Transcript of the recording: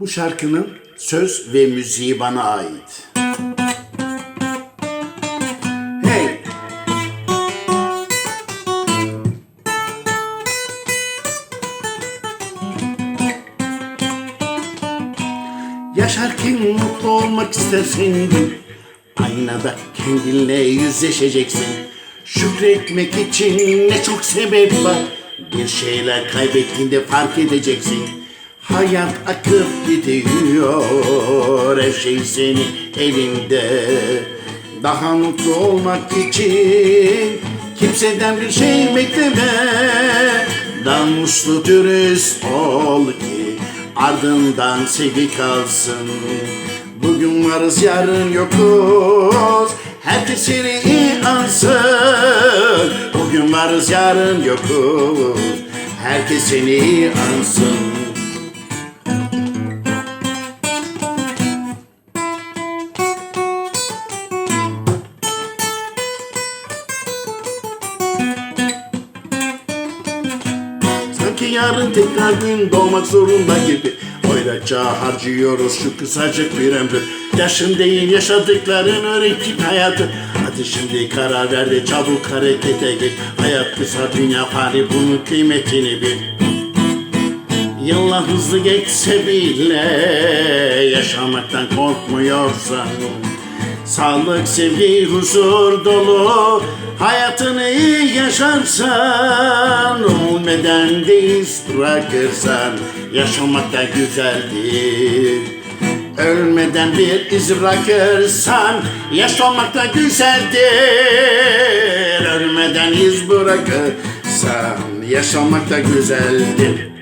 Bu şarkının söz ve müziği bana ait. Hey! Yaşarken mutlu olmak istersin Aynada kendinle yüzleşeceksin Şükretmek için ne çok sebep var Bir şeyler kaybettiğinde fark edeceksin Hayat akıp gidiyor Her şey senin elinde Daha mutlu olmak için Kimseden bir şey bekleme. Namuslu dürüst ol ki Ardından sevgi kalsın. Bugün varız yarın yokuz Herkes seni iyi ansın Bugün varız yarın yokuz Herkes seni iyi ansın Sanki yarın tekrar gün doğmak zorunda gibi. Oylaca harcıyoruz şu kısacık bir ömrü. Yaşın değil yaşadıkların öğretik hayatı. Hadi şimdi karar ver de çabuk harekete git Hayat kısa dünya fani bunun kıymetini bil. Yıllar hızlı geçse bile Yaşamaktan korkmuyorsan. Sağlık, sevgi, huzur dolu Hayatını iyi yaşarsan Ölmeden de iz bırakırsan Yaşamak da güzeldir. Ölmeden bir iz bırakırsan Yaşamak da güzeldir. Ölmeden iz bırakırsan Yaşamak da güzeldir